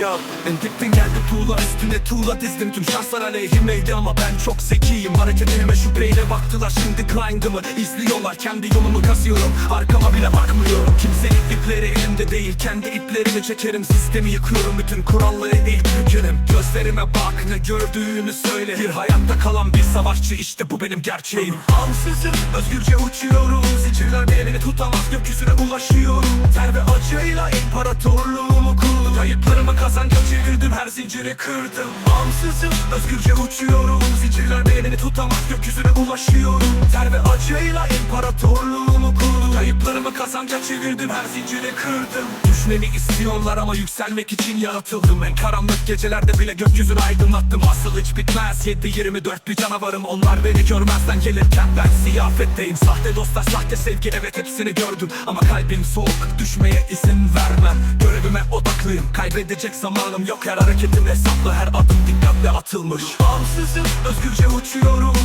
Ya Endiktin geldi tuğla üstüne tuğla dizdim. Tüm şanslar aleyhimeydi ama ben çok zekiyim. Hareketlerime şüpheyle baktılar şimdi grindımı izliyorlar. Kendi yolumu kazıyorum arkama bile bakmıyorum. Kimse ipleri elimde değil kendi iplerimi çekerim. Sistemi yıkıyorum bütün kuralları değil gücerim Gözlerime bak ne gördüğünü söyle. Bir hayatta kalan bir savaşçı işte bu benim gerçeğim. Ansızım özgürce uçuyorum. Zincirler beni tutamaz gökyüzü ulaşıyorum Ter ve acıyla imparatorluğumu kurdum. Kayıplarımı kazanca çevirdim her zinciri kırdım. Ansızın özgürce uçuyorum. Zincirler belini tutamaz gökyüzüne ulaşıyorum. Ter ve acıyla imparatorluğumu Kazanca çevirdim her zinciri kırdım. Düşmemi istiyorlar ama yükselmek için yaratıldım. En karanlık gecelerde bile gökyüzünü aydınlattım. Asıl hiç bitmez 7-24 bir canavarım. Onlar beni görmezden gelirken ben ziyafetteyim. Sahte dostlar sahte sevgi evet hepsini gördüm. Ama kalbim soğuk düşmeye izin vermem. Görevime odaklıyım kaybedecek zamanım yok. Her hareketim hesaplı her adım dikkatle atılmış. Ansızın özgürce uçuyorum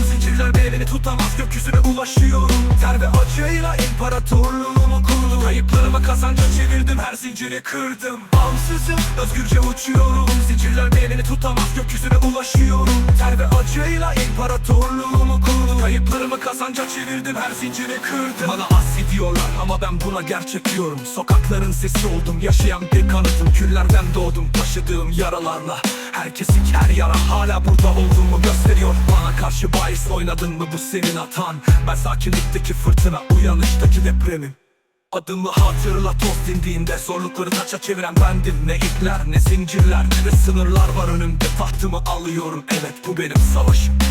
gökyüzüne ulaşıyorum. Ter ve acıyla imparatorluğumu kurdum. Kayıplarımı kazanca çevirdim her zinciri kırdım. Ansızın özgürce uçuyorum. Zincirler belini tutamaz gökyüzüne ulaşıyorum. Ter ve acıyla imparatorluğumu kurdum. Kayıplarımı kazanca çevirdim her zinciri kırdım. Bana diyorlar ama ben buna gerçek diyorum. Sokakların sesi oldum yaşayan bir kanıtım. Küllerden doğdum taşıdığım yaralarla. Herkesi her yara hala burada olduğumu gösteriyor. Bana karşı bahis oynadın mı bu senin hatan? Ben sakinlikteki fırtına uyanıştaki depremim Adımı hatırla toz dindiğinde Zorlukları taça çeviren bendim. Ne ipler ne zincirler ne de sınırlar var önümde. Tahtımı alıyorum evet bu benim savaşım